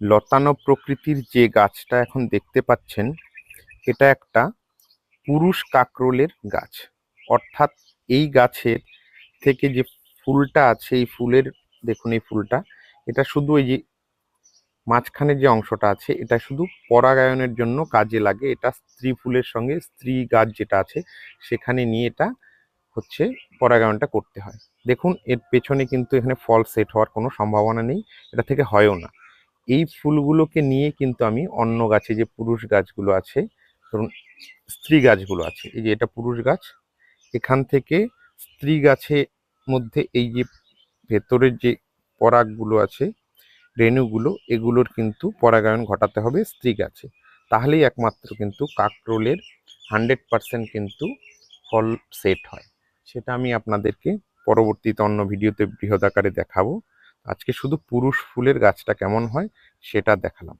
লতানো প্রকৃতির যে গাছটা এখন দেখতে পাচ্ছেন, এটা একটা পুরুষ কাকরোলের গাছ। অর্থাৎ এই গাছের থেকে যে ফুলটা আছে, এই ফুলের, দেখুন এই ফুলটা, এটা শুধু এই যে মাঝখানে যে অংশটা আছে, এটা শুধু পরাগায়নের জন্য কাজে লাগে। এটা স্ত্রী ফুলের সঙ্গে স্ত্রী গাছ যেটা আছে, সেখানে নিয়ে এটা হচ্ছে পরাগায়নটা করতে হয়। দেখুন, এর পেছনে কিন্তু এখানে ফল সেট হওয়ার কোনো সম্ভাবনা নেই, এটা থেকে হয়ও না। এই ফুলগুলোকে নিয়ে কিন্তু আমি অন্য গাছে যে পুরুষ গাছগুলো আছে, ধরুন স্ত্রী গাছগুলো আছে, এই যে এটা পুরুষ গাছ, এখান থেকে স্ত্রী গাছের মধ্যে এই যে ভেতরের যে পরাগগুলো আছে, রেণুগুলো, এগুলোর কিন্তু পরাগায়ন ঘটাতে হবে স্ত্রী গাছে। তাহলেই একমাত্র কিন্তু কাকরোলের হান্ড্রেড পার্সেন্ট কিন্তু ফল সেট হয়। সেটা আমি আপনাদেরকে পরবর্তীতে অন্য ভিডিওতে বৃহৎ আকারে দেখাবো। আজকে শুধু পুরুষ ফুলের গাছটা কেমন হয় সেটা দেখালাম।